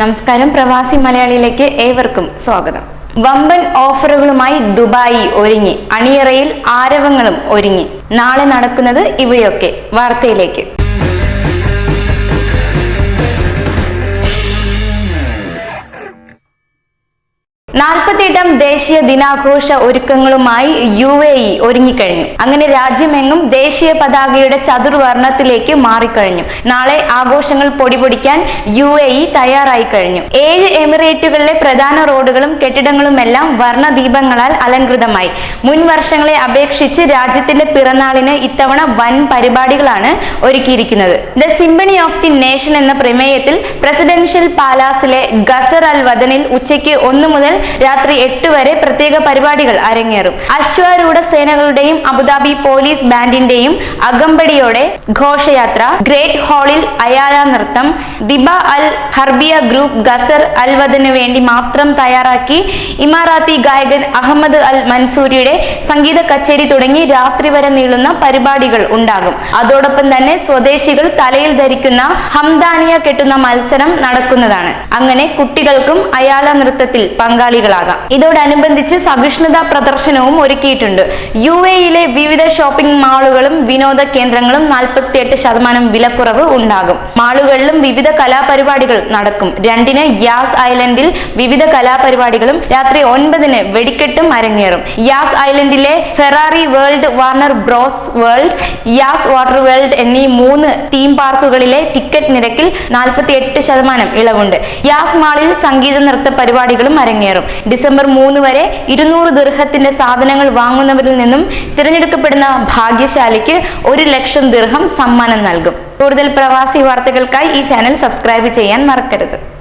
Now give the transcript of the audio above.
നമസ്കാരം. പ്രവാസി മലയാളിയിലേക്ക് ഏവർക്കും സ്വാഗതം. വമ്പൻ ഓഫറുകളുമായി ദുബായി ഒരുങ്ങി. അണിയറയിൽ ആരവങ്ങളും ഒരുങ്ങി. നാളെ നടക്കുന്നത് ഇവയൊക്കെ വാർത്തയിലേക്ക്. നാൽപ്പത്തിയെട്ടാം ദേശീയ ദിനാഘോഷ ഒരുക്കങ്ങളുമായി യു എ ഇ ഒരുങ്ങിക്കഴിഞ്ഞു. അങ്ങനെ രാജ്യമെങ്ങും ദേശീയ പതാകയുടെ ചതുർവർണത്തിലേക്ക് മാറിക്കഴിഞ്ഞു. നാളെ ആഘോഷങ്ങൾ പൊടിപൊടിക്കാൻ യു എ ഇ തയ്യാറായി കഴിഞ്ഞു ഏഴ് എമിറേറ്റുകളിലെ പ്രധാന റോഡുകളും കെട്ടിടങ്ങളുമെല്ലാം വർണദീപങ്ങളാൽ അലങ്കൃതമായി മുൻ വർഷങ്ങളെ അപേക്ഷിച്ച് രാജ്യത്തിന്റെ പിറന്നാളിന് ഇത്തവണ വൻ പരിപാടികളാണ് ഒരുക്കിയിരിക്കുന്നത്. The symphony of the nation എന്ന പ്രമേയത്തിൽ പ്രസിഡൻഷ്യൽ പാലാസിലെ ഗസർ അൽ വദനിൽ ഉച്ചയ്ക്ക് ഒന്ന് മുതൽ രാത്രി എട്ട് വരെ പ്രത്യേക പരിപാടികൾ അരങ്ങേറും. അശ്വാരൂഢ സേനകളുടെയും അബുദാബി പോലീസ് ബാൻഡിന്റെയും അകമ്പടിയോടെ ഘോഷയാത്ര. ഗ്രേറ്റ് ഹാളിൽ അയാല നൃത്തം. ദിബ അൽ ഹർബിയ ഗ്രൂപ്പ് ഗസർ അൽ വദന് വേണ്ടി മാത്രം തയ്യാറാക്കി ഇമാറാത്തി ഗായകൻ അഹമ്മദ് അൽ മൻസൂരിയുടെ സംഗീത കച്ചേരി തുടങ്ങി രാത്രി വരെ നീളുന്ന പരിപാടികൾ ഉണ്ടാകും. അതോടൊപ്പം തന്നെ സ്വദേശികൾ തലയിൽ ധരിക്കുന്ന ഹംദാനിയ കെട്ടുന്ന മത്സരം നടക്കുന്നതാണ്. അങ്ങനെ കുട്ടികൾക്കും അയാള നൃത്തത്തിൽ പങ്കാളികളാകാം ഇതോടനുബന്ധിച്ച് സഹിഷ്ണുതാ പ്രദർശനവും ഒരുക്കിയിട്ടുണ്ട്. യു എയിലെ വിവിധ ഷോപ്പിംഗ് മാളുകളും വിനോദ കേന്ദ്രങ്ങളും നാൽപ്പത്തിയെട്ട് ശതമാനം വിലക്കുറവ് ഉണ്ടാകും. മാളുകളിലും വിവിധ കലാപരിപാടികൾ നടക്കും. രണ്ടിന് യാസ് ഐലൻഡിൽ വിവിധ കലാപരിപാടികളും രാത്രി ഒൻപതിന് വെടിക്കെട്ടും അരങ്ങേറും. Yas ഐലൻഡിലെ Ferrari World Warner Bros World Yas Water World എന്നീ മൂന്ന് തീം പാർക്കുകളിലെ ടിക്കറ്റ് നിരക്കിൽ നാൽപ്പത്തി എട്ട് ശതമാനം ഇളവുണ്ട്. യാസ് മാളിൽ സംഗീത നൃത്ത പരിപാടികളും അരങ്ങേറും. ഡിസംബർ മൂന്ന് വരെ ഇരുന്നൂറ് ദീർഘത്തിന്റെ സാധനങ്ങൾ വാങ്ങുന്നവരിൽ നിന്നും തിരഞ്ഞെടുക്കപ്പെടുന്ന ഭാഗ്യശാലിക്ക് ഒരു ലക്ഷം ദീർഘം സമ്മാനം നൽകും. കൂടുതൽ പ്രവാസി വാർത്തകൾക്കായി ഈ ചാനൽ സബ്സ്ക്രൈബ് ചെയ്യാൻ മറക്കരുത്.